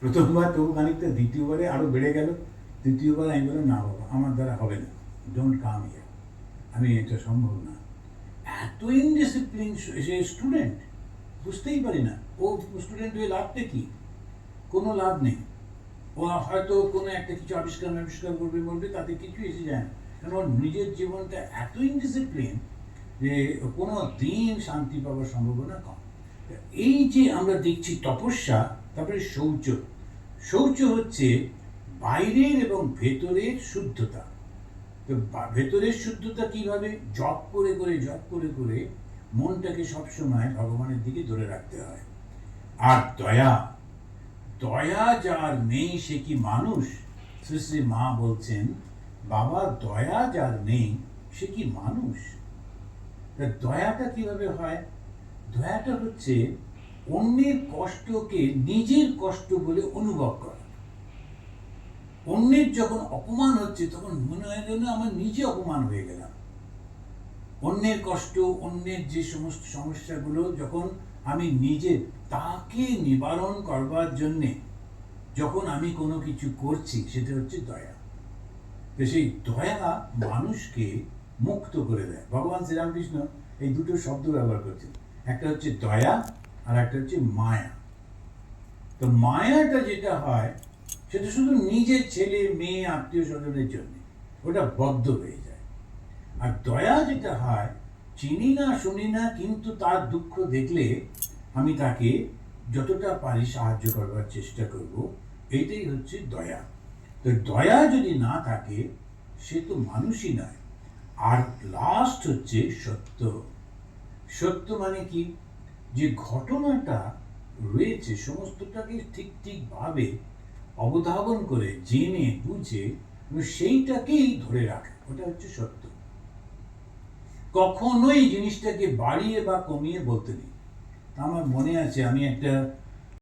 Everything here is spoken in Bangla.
প্রথমবার তবু খানিকটা, দ্বিতীয়বারে আরও বেড়ে গেল। তৃতীয়বার আমি বললাম, না বাবা, আমার দ্বারা হবে না। ডোন্ট কাম ইয়ার আমি এটা সম্ভব না। এত ইনডিসিপ্লিন সে স্টুডেন্ট বুঝতেই পারি না। ও স্টুডেন্ট হয়ে লাভটা কি? কোনো লাভ নেই। ও হয়তো কোনো একটা কিছু আবিষ্কার আবিষ্কার করবে, বলবে, তাতে কিছু এসে যায় না। কারণ ওর নিজের জীবনটা এত ইনডিসিপ্লিন যে কোনো দিন শান্তি পাওয়ার সম্ভাবনা কম। এই যে আমরা দেখছি তপস্যা তারপরে শৌচ শৌচ হচ্ছে বাইরের এবং ভেতরের শুদ্ধতা। তো ভেতরের শুদ্ধতা কীভাবে? জপ করে করে, জপ করে করে মনটাকে সবসময় ভগবানের দিকে ধরে রাখতে হয়। আর দয়া। দয়া যার নেই, সে কি মানুষ? শ্রী শ্রী মা বলছেন, বাবা, দয়া যার নেই, সে কি মানুষ? দয়াটা কীভাবে হয়? দয়াটা হচ্ছে অন্যের কষ্টকে নিজের কষ্ট বলে অনুভব করা। অন্যের যখন অপমান হচ্ছে, তখন মনে হয় যেন আমার নিজে অপমান হয়ে গেলাম। অন্যের কষ্ট, অন্যের যে সমস্ত সমস্যাগুলো, যখন আমি নিজে তাকে নিবারণ করবার জন্যে যখন আমি কোনো কিছু করছি, সেটা হচ্ছে দয়া। তো সেই দয়া মানুষকে মুক্ত করে দেয়। ভগবান শ্রীরামকৃষ্ণ এই দুটো শব্দ ব্যবহার করছেন। একটা হচ্ছে দয়া আর একটা হচ্ছে মায়া। তো মায়াটা যেটা হয়, সেটা শুধু নিজের ছেলে, মেয়ে, আত্মীয় স্বজনের জন্য, ওটা বদ্ধ হয়ে যায়। আর দয়া যেটা হয়, চিনি না, শুনি না, কিন্তু তার দুঃখ দেখলে আমি তাকে যতটা পারি সাহায্য করবার চেষ্টা করব, এইটাই হচ্ছে দয়া। তো দয়া যদি না থাকে, সে তো মানুষই নয়। আর লাস্ট হচ্ছে সত্য। সত্য মানে কি? যে ঘটনাটা রয়েছে, সমস্তটাকে ঠিক ঠিকভাবে অবধাবন করে, জেনে, বুঝে সেইটাকেই ধরে রাখে, ওটা হচ্ছে সত্য। কখনোই জিনিসটাকে বাড়িয়ে বা কমিয়ে বলতে নেই। আমার মনে আছে, আমি একটা